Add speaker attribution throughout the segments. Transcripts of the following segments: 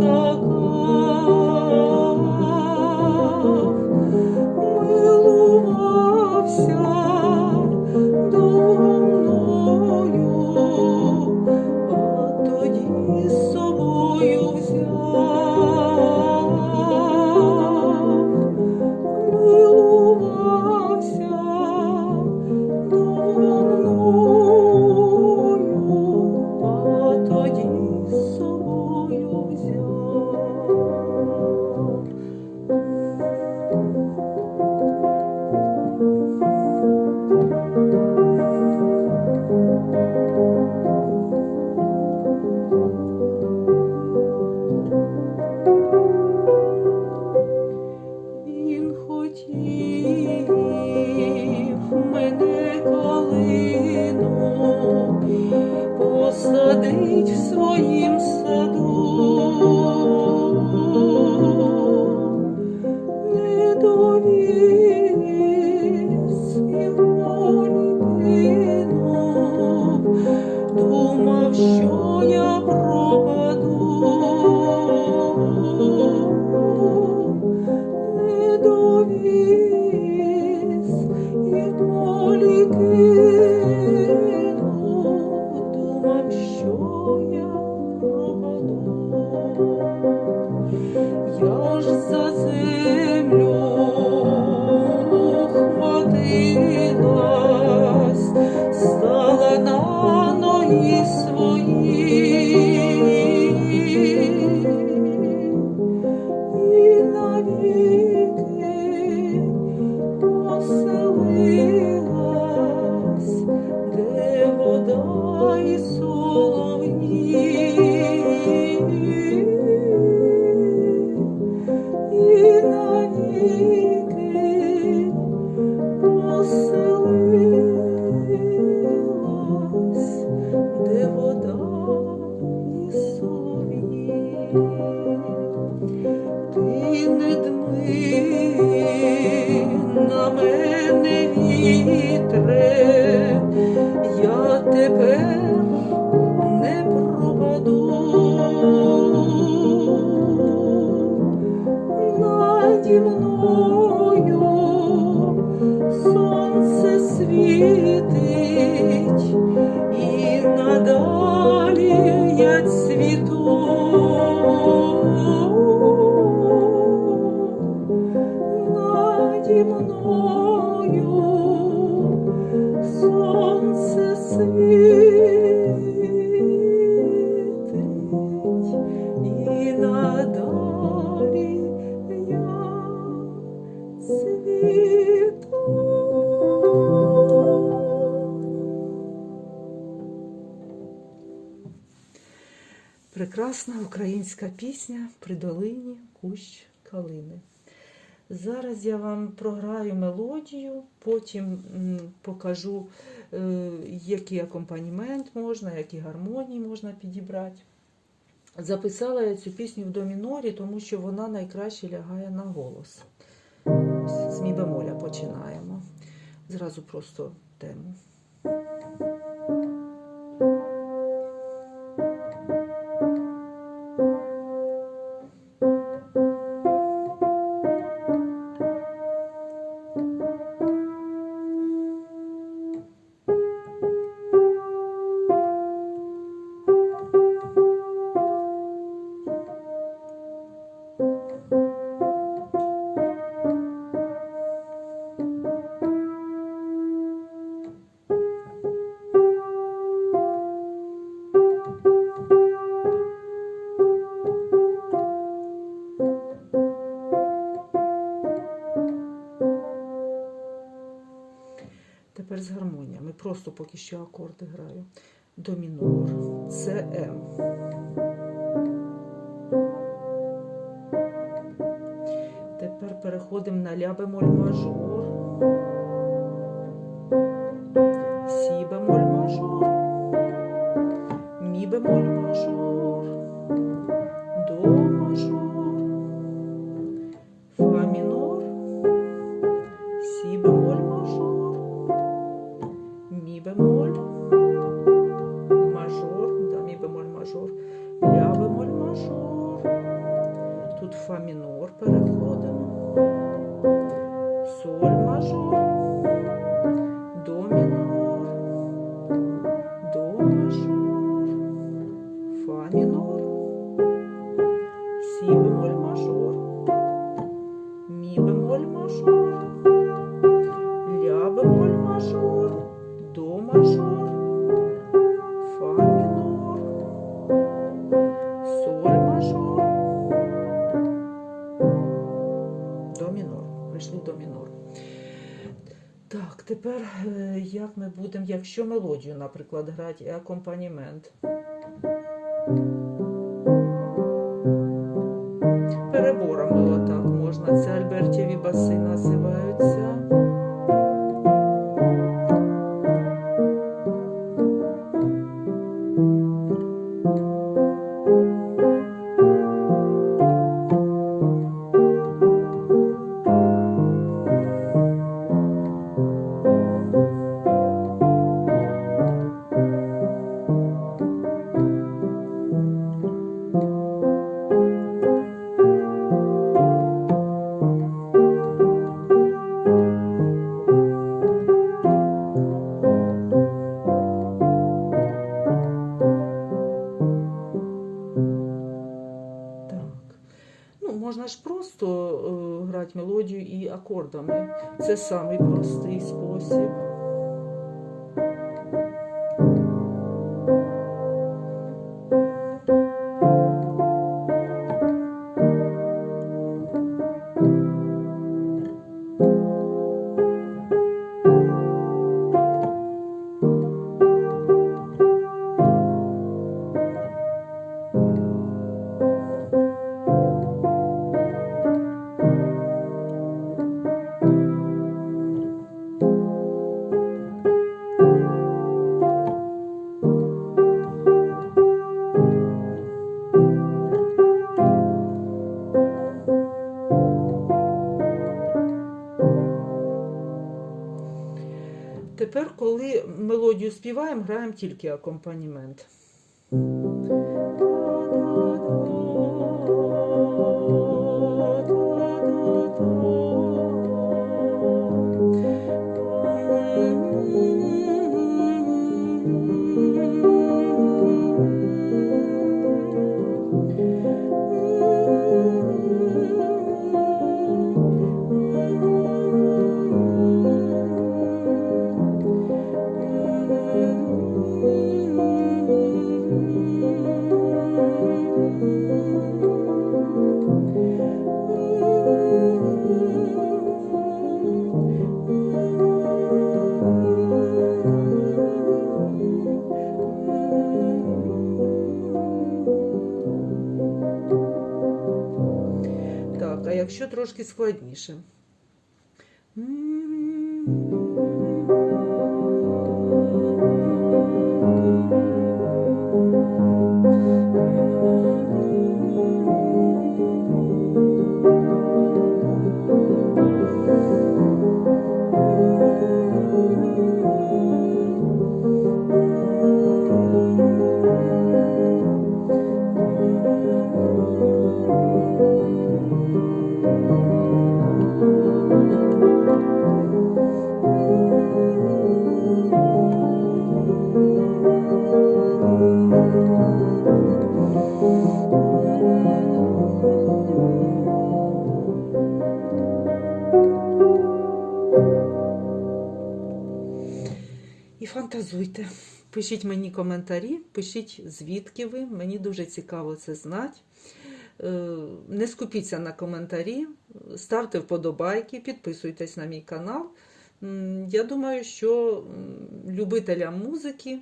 Speaker 1: skoku 我已。Вітре, я Прекрасна українська пісня при долині кущ калини. Зараз я вам програю мелодію, потім покажу, е, який акомпанімент можна, які гармонії можна підібрати. Записала я цю пісню в до мінорі, тому що вона найкраще лягає на голос. З мі бемоля починаємо. Зразу просто тему. Просто поки що акорди граю. До мінор. Це М. Тепер переходимо на ля бемоль мажор. Сі бемоль мажор. Мі бемоль мажор. Тепер е, як ми будемо, якщо мелодію, наприклад, грати акомпанімент. Переборами отак можна. Це Альбертєві баси грати мелодію і акордами. Це самий простий спосіб. Коли мелодію співаємо, граємо тільки акомпанімент. Трошки складніше. І фантазуйте. Пишіть мені коментарі, пишіть звідки ви. Мені дуже цікаво це знати. Е, Не скупіться на коментарі, ставте вподобайки, підписуйтесь на мій канал. Я думаю, що любителям музики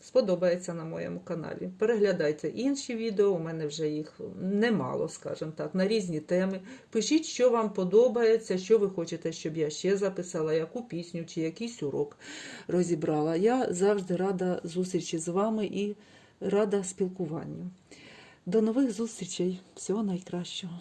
Speaker 1: сподобається на моєму каналі. Переглядайте інші відео, у мене вже їх немало, скажімо так, на різні теми. Пишіть, що вам подобається, що ви хочете, щоб я ще записала, яку пісню чи якийсь урок розібрала. Я завжди рада зустрічі з вами і рада спілкуванню. До нових зустрічей. Всього найкращого.